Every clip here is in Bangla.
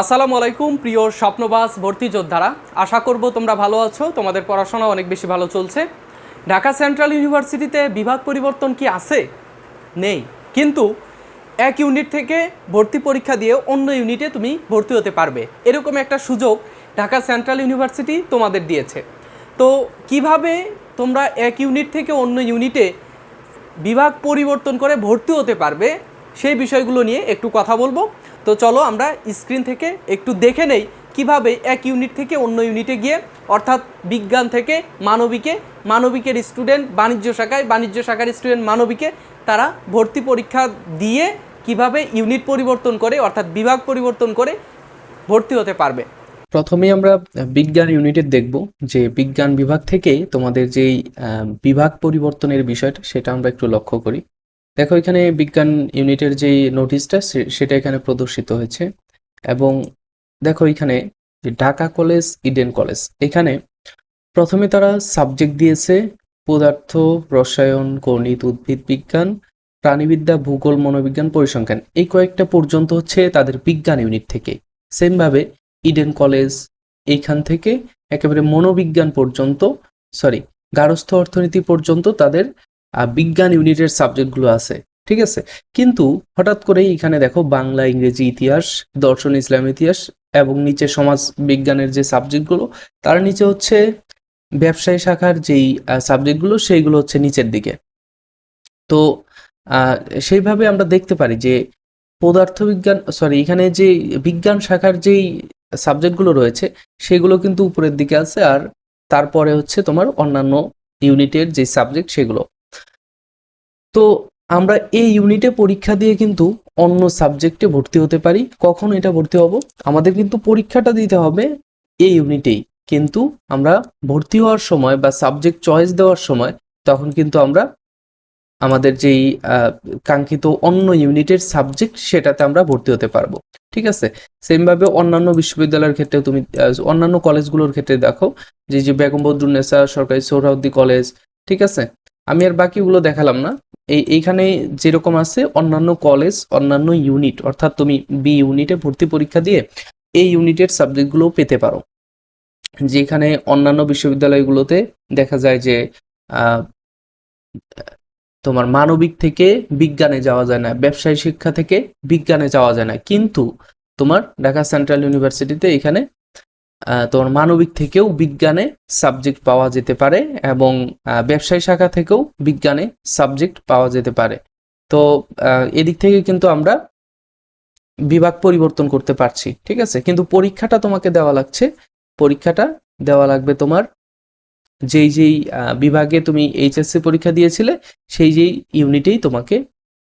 আসসালামু আলাইকুম, প্রিয় স্বপ্নবাস ভর্তি যোদ্ধারা। আশা করব তোমরা ভালো আছো, তোমাদের পড়াশোনা অনেক বেশি ভালো চলছে। ঢাকা সেন্ট্রাল ইউনিভার্সিটিতে বিভাগ পরিবর্তন কি আছে? নেই। কিন্তু এক ইউনিট থেকে ভর্তি পরীক্ষা দিয়ে অন্য ইউনিটে তুমি ভর্তি হতে পারবে। এরকম একটা সুযোগ ঢাকা সেন্ট্রাল ইউনিভার্সিটি তোমাদের দিয়েছে। তো কীভাবে তোমরা এক ইউনিট থেকে অন্য ইউনিটে বিভাগ পরিবর্তন করে ভর্তি হতে পারবে, সেই বিষয়গুলো নিয়ে একটু কথা বলব। তো চলো আমরা স্ক্রিন থেকে একটু দেখে নেই কীভাবে এক ইউনিট থেকে অন্য ইউনিটে গিয়ে, অর্থাৎ বিজ্ঞান থেকে মানবিকে, মানবিকের স্টুডেন্ট, বাণিজ্য শাখায়, বাণিজ্য শাখার স্টুডেন্ট মানবিকে তারা ভর্তি পরীক্ষা দিয়ে কীভাবে ইউনিট পরিবর্তন করে, অর্থাৎ বিভাগ পরিবর্তন করে ভর্তি হতে পারবে। প্রথমেই আমরা বিজ্ঞান ইউনিটের দেখব যে বিজ্ঞান বিভাগ থেকে তোমাদের যেই বিভাগ পরিবর্তনের বিষয়টা, সেটা আমরা একটু লক্ষ্য করি। দেখো, এখানে বিজ্ঞান ইউনিটের যেই নোটিশটা সেটা এখানে প্রদর্শিত হয়েছে। এবং দেখো, এখানে যে ঢাকা কলেজ, ইডেন কলেজ, এখানে প্রথমে তারা সাবজেক্ট দিয়েছে পদার্থ, রসায়ন, গণিত, উদ্ভিদ বিজ্ঞান, প্রাণীবিদ্যা, ভূগোল, মনোবিজ্ঞান, পরিসংখ্যান। এই কয়েকটা পর্যন্ত হচ্ছে তাদের বিজ্ঞান ইউনিট থেকে। সেম ভাবে ইডেন কলেজ, এইখান থেকে একেবারে মনোবিজ্ঞান পর্যন্ত, সরি, গার্হস্থ্য অর্থনীতি পর্যন্ত তাদের বিজ্ঞান ইউনিটের সাবজেক্টগুলো আছে, ঠিক আছে? কিন্তু হঠাৎ করেই এখানে দেখো বাংলা, ইংরেজি ইতিহাস, দর্শন, ইসলাম ইতিহাস এবং নিচে সমাজ বিজ্ঞানের যে সাবজেক্টগুলো, তার নিচে হচ্ছে ব্যবসায়ী শাখার যেই সাবজেক্টগুলো, সেইগুলো হচ্ছে নিচের দিকে। তো সেইভাবে আমরা দেখতে পারি যে পদার্থবিজ্ঞান সরি এখানে যে বিজ্ঞান শাখার যেই সাবজেক্টগুলো রয়েছে, সেগুলো কিন্তু উপরের দিকে আছে আর তারপরে হচ্ছে তোমার অন্যান্য ইউনিটের যে সাবজেক্ট, সেগুলো। তো আমরা এই ইউনিটে পরীক্ষা দিয়ে কিন্তু অন্য সাবজেক্টে ভর্তি হতে পারি। কখন এটা ভর্তি হব? আমাদের কিন্তু পরীক্ষাটা দিতে হবে এই ইউনিটেই কিন্তু আমরা ভর্তি হওয়ার সময় বা সাবজেক্ট চয়েস দেওয়ার সময় তখন কিন্তু আমরা আমাদের যেই কাঙ্ক্ষিত অন্য ইউনিটের সাবজেক্ট সেটাতে আমরা ভর্তি হতে পারব। ঠিক আছে? সেম ভাবে অন্যান্য বিশ্ববিদ্যালয়ের ক্ষেত্রে তুমি অন্যান্য কলেজগুলোর ক্ষেত্রে দেখো, যে যে বেগম বদরুন্নেসা সরকারি সোহরাউদ্দি কলেজ ঠিক আছে? আমি আর বাকিগুলো দেখালাম না। এই, এইখানে যেরকম আছে, অন্যান্য কলেজ অন্যান্য ইউনিট অর্থাৎ তুমি বি ইউনিটে ভর্তি পরীক্ষা দিয়ে এই ইউনিটের সাবজেক্টগুলো পেতে পারো। যেখানে অন্যান্য বিশ্ববিদ্যালয়গুলোতে দেখা যায় যে তোমার মানবিক থেকে বিজ্ঞানে যাওয়া যায় না, ব্যবসায় শিক্ষা থেকে বিজ্ঞানে যাওয়া যায় না। কিন্তু তোমার ঢাকা সেন্ট্রাল ইউনিভার্সিটিতে এখানে তোমার মানবিক থেকেও বিজ্ঞানে সাবজেক্ট পাওয়া যেতে পারে এবং ব্যবসায় শাখা থেকেও বিজ্ঞানে সাবজেক্ট পাওয়া যেতে পারে। তো এদিক থেকে কিন্তু আমরা বিভাগ পরিবর্তন করতে পারছি, ঠিক আছে? কিন্তু পরীক্ষাটা তোমাকে দেওয়া লাগছে। পরীক্ষাটা দেওয়া লাগবে তোমার যেই যেই বিভাগে তুমি এইচএসসি পরীক্ষা দিয়েছিলে, সেই যেই ইউনিটেই তোমাকে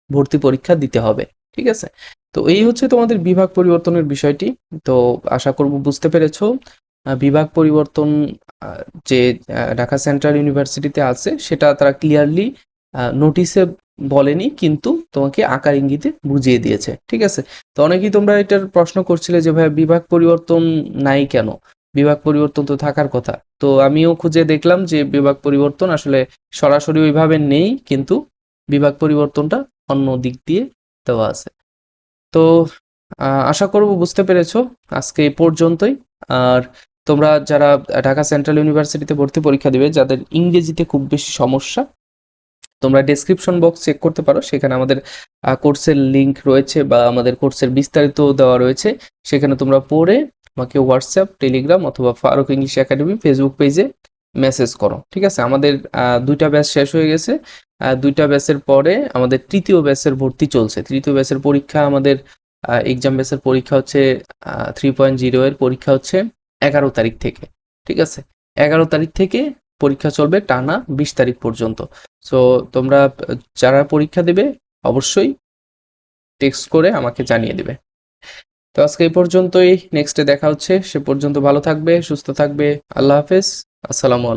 ভর্তি পরীক্ষা দিতে হবে, ঠিক আছে? তো এই হচ্ছে তোমাদের বিভাগ পরিবর্তনের বিষয়টি। তো আশা করব বুঝতে পেরেছ বিভাগ পরিবর্তন যে ঢাকা সেন্ট্রাল ইউনিভার্সিটিতে আছে, সেটা তারা ক্লিয়ারলি নোটিশে বলেনি, কিন্তু তোমাকে আকার ইঙ্গিতে বুঝিয়ে দিয়েছে, ঠিক আছে? তো অনেকেই তোমরা এটার প্রশ্ন করছিলে যে ভাই বিভাগ পরিবর্তন নাই কেন? বিভাগ পরিবর্তন তো থাকার কথা। তো আমিও খুঁজে দেখলাম যে, বিভাগ পরিবর্তন আসলে সরাসরি ওইভাবে নেই, কিন্তু বিভাগ পরিবর্তনটা অন্য দিক দিয়ে দেওয়া আছে। তো আশা করব বুঝতে পেরেছ আজকে এ পর্যন্তই। আর তোমরা যারা ঢাকা সেন্ট্রাল ইউনিভার্সিটিতে ভর্তি পরীক্ষা দিবে, যাদের ইংরেজিতে খুব বেশি সমস্যা, তোমরা ডেসক্রিপশন বক্স চেক করতে পারো। সেখানে আমাদের কোর্সের লিংক রয়েছে বা আমাদের কোর্সের বিস্তারিত দেওয়া রয়েছে। সেখানে তোমরা পড়ে আমাকে হোয়াটসঅ্যাপ টেলিগ্রাম অথবা ফারুক ইংলিশ একাডেমি ফেসবুক পেজে মেসেজ করো, ঠিক আছে? আমাদের দুইটা ব্যাচ শেষ হয়ে গেছে। দুইটা ব্যাচের পরে আমাদের তৃতীয় ব্যাচের ভর্তি চলছে। তৃতীয় ব্যাচের পরীক্ষা আমাদের এক্সাম ব্যাচের পরীক্ষা হচ্ছে থ্রি পয়েন্ট জিরো এর পরীক্ষা হচ্ছে এগারো তারিখ থেকে, ঠিক আছে? এগারো তারিখ থেকে পরীক্ষা চলবে টানা বিশ তারিখ পর্যন্ত। সো তোমরা, যারা পরীক্ষা দেবে, অবশ্যই টেক্সট করে আমাকে জানিয়ে দিবে। তো আজকে এই পর্যন্তই। নেক্সটে দেখা হচ্ছে। সে পর্যন্ত ভালো থাকবে, সুস্থ থাকবে। আল্লাহ হাফেজ। আসসালামু